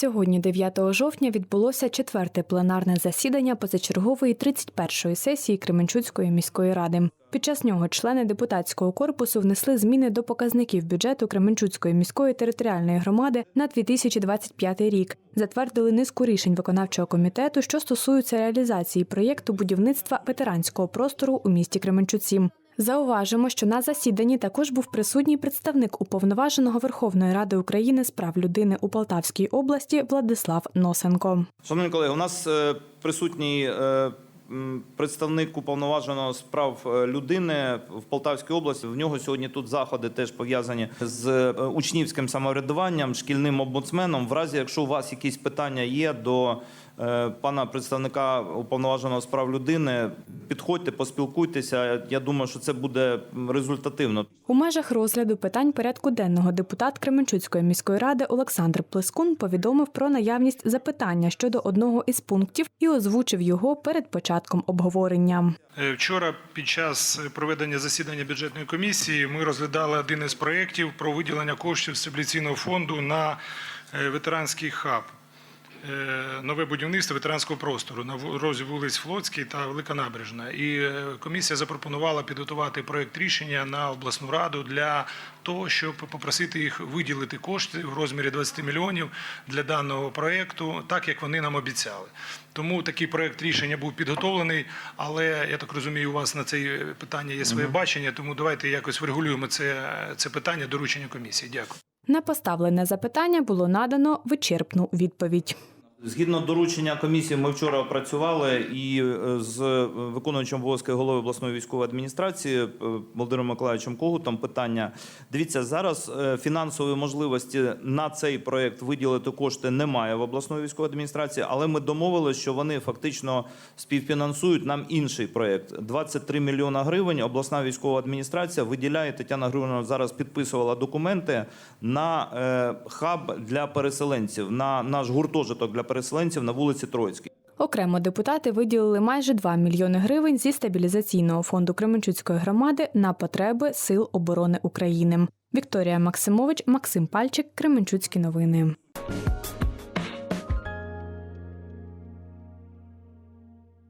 Сьогодні, 9 жовтня, відбулося четверте пленарне засідання позачергової 31-ї сесії Кременчуцької міської ради. Під час нього члени депутатського корпусу внесли зміни до показників бюджету Кременчуцької міської територіальної громади на 2025 рік. Затвердили низку рішень виконавчого комітету, що стосуються реалізації проєкту будівництва ветеранського простору у місті Кременчуці. Зауважимо, що на засіданні також був присутній представник уповноваженого Верховної Ради України з прав людини у Полтавській області Владислав Носенко. Шановні колеги, у нас е, присутній е, представник уповноваженого з прав е, людини в Полтавській області. В нього сьогодні тут заходи теж пов'язані з учнівським самоврядуванням, шкільним омбудсменом. В разі, якщо у вас якісь питання є до пана представника уповноваженого з прав людини, підходьте, поспілкуйтеся. Я думаю, що це буде результативно. У межах розгляду питань порядку денного депутат Кременчуцької міської ради Олександр Плескун повідомив про наявність запитання щодо одного із пунктів і озвучив його перед початком обговорення. Е, Вчора під час проведення засідання бюджетної комісії ми розглядали один із проєктів про виділення коштів з стабіляційного фонду на е, ветеранський хаб. Е, Нове будівництво ветеранського простору на розі вулиць Флотський та Велика Набережна. І е, комісія запропонувала підготувати проєкт рішення на обласну раду для того, щоб попросити їх виділити кошти в розмірі 20 мільйонів для даного проєкту, так як вони нам обіцяли. Тому такий проєкт рішення був підготовлений, але я так розумію, у вас на це питання є своє бачення, тому давайте якось врегулюємо це, це питання доручення комісії. Дякую. На поставлене запитання було надано вичерпну відповідь. Згідно доручення комісії, ми вчора опрацювали і е, з виконуючим обов'язки голови обласної військової адміністрації е, Володимиром Миколаївичем Когутом питання. Дивіться, зараз е, фінансової можливості на цей проект виділити кошти немає в обласної військової адміністрації, але ми домовилися, що вони фактично співфінансують нам інший проект. 23 мільйона гривень. Обласна військова адміністрація виділяє. Тетяна Григорівна зараз підписувала документи на е, хаб для переселенців, на наш гуртожиток для переселенців на вулиці Троїцькій. Окремо депутати виділили майже 2 мільйони гривень зі стабілізаційного фонду Кременчуцької громади на потреби Сил оборони України. Вікторія Максимович, Максим Пальчик, Кременчуцькі новини.